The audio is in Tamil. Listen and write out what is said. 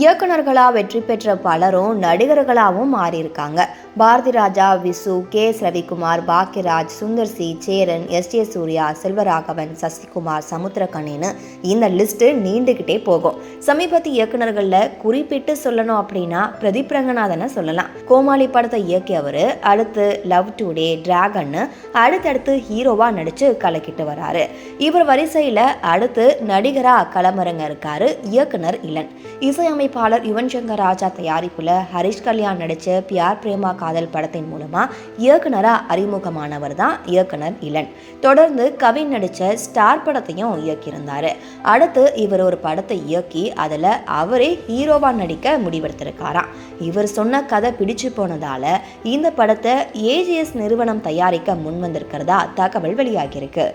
இயக்குனர்களா வெற்றி பெற்ற பலரும் நடிகர்களாகவும் மாறியிருக்காங்க. Bharathi Raja Visu K S Ravikumar Bhagyaraj Sundar C Cheran S A Suryah Selvaraghavan Sasikumar சமுத்திரகனின்னு இந்த லிஸ்ட்டு நீண்டுகிட்டே போகும். சமீபத்திய இயக்குனர்களில் குறிப்பிட்டு சொல்லணும் அப்படின்னா பிரதீப் ரங்கநாதனை சொல்லலாம். கோமாளி படத்தை இயக்கியவர் அடுத்து லவ் டுடே டிராகன்னு அடுத்தடுத்து ஹீரோவாக நடித்து கலக்கிட்டு வராரு. இவர் வரிசையில் அடுத்து நடிகராக களமிறங்க இருக்காரு இயக்குனர் இளன். இசையமைப்பாளர் யுவன் சங்கர் ராஜா தயாரிப்பில் ஹரிஷ் கல்யாண் நடித்த பியார் பிரேமா காதல் படத்தின் மூலமாக இயக்குனராக அறிமுகமானவர் தான் இயக்குனர் இளன். தொடர்ந்து கவின் நடித்த ஸ்டார் படத்தையும் இயக்கியிருந்தார். அடுத்து இவர் ஒரு படத்தை இயக்கி அதில் அவரே ஹீரோவாக நடிக்க முடிவெடுத்திருக்காராம். இவர் சொன்ன கதை பிடிச்சு போனதால் இந்த படத்தை ஏஜிஎஸ் நிறுவனம் தயாரிக்க முன் வந்திருக்கிறதா தகவல் வெளியாகியிருக்கு.